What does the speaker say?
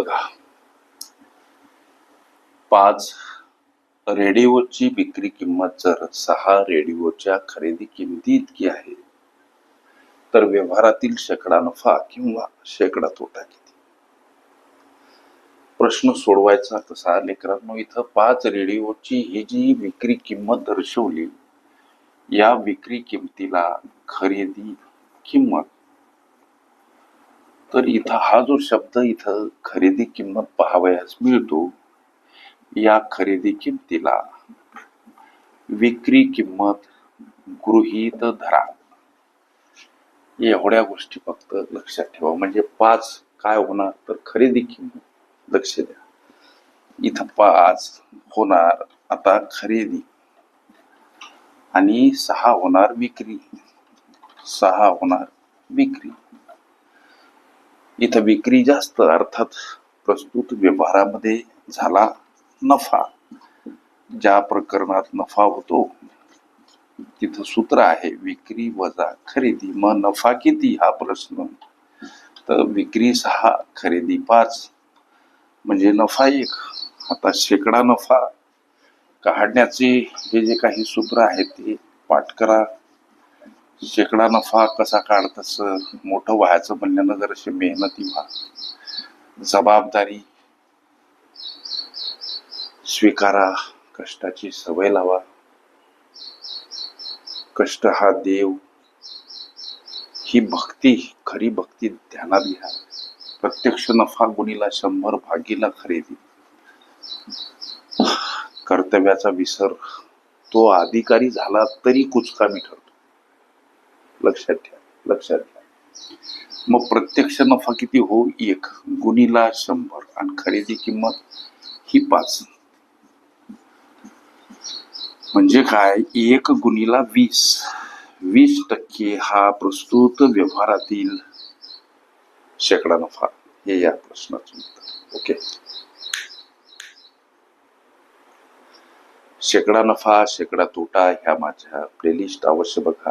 बघा. पाच रेडिओची विक्री किंमत जर सहा रेडिओच्या खरेदी किमती इतकी आहे तर व्यवहारातील शेकडा नफा किंवा शेकडा तोटा किती? प्रश्न सोडवायचा कसा लेकरांनो इथं पाच रेडिओची ही जी विक्री किंमत दर्शवली या विक्री किमतीला खरेदी किंमत तर इथं हा जो शब्द इथं खरेदी किंमत पाहावयास मिळतो या खरेदी किमतीला विक्री किंमत गृहीत धरा. एवढ्या गोष्टी फक्त लक्षात ठेवा. म्हणजे पाच काय होणार तर खरेदी किंमत लक्ष द्या. इथं पाच होणार आता खरेदी. आणि सहा होणार विक्री. सहा होणार विक्री. इथं विक्री जास्त अर्थात प्रस्तुत व्यवहारामध्ये झाला नफा. ज्या प्रकरणात नफा होतो तिथं सूत्र आहे विक्री वजा खरेदी. मग नफा किती? हा प्रश्न. तर विक्री सहा खरेदी पाच. म्हणजे नफा एक. आता शेकडा नफा. काढण्याचे हे जे काही सूत्र आहे ते पाठ करा. शेकडा नफा कसा काढतस? मोठं व्हायचं म्हणल्यानं जराशी मेहनती व्हा जबाबदारी स्वीकारा कष्टाची सवय लावा. कष्ट हा देव. ही भक्ती खरी भक्ती ध्यानात घ्या. प्रत्यक्ष नफा गुणीला शंभर भागीला खरेदी. कर्तव्याचा विसर. तो अधिकारी झाला तरी कुचकामी ठरतो. लक्षात ठेवा लक्षात घ्या मग प्रत्यक्ष नफा किती हो? एक. गुणीला शंभर आणि खरेदी किंमत ही पाच. म्हणजे काय? एक गुणीला वीस. वीस टक्के हा प्रस्तुत व्यवहारातील शेकडा नफा. हे या प्रश्नाचं उत्तर. ओके? शेकडा नफा शेकडा तोटा ह्या माझ्या प्लेलिस्ट अवश्य बघा.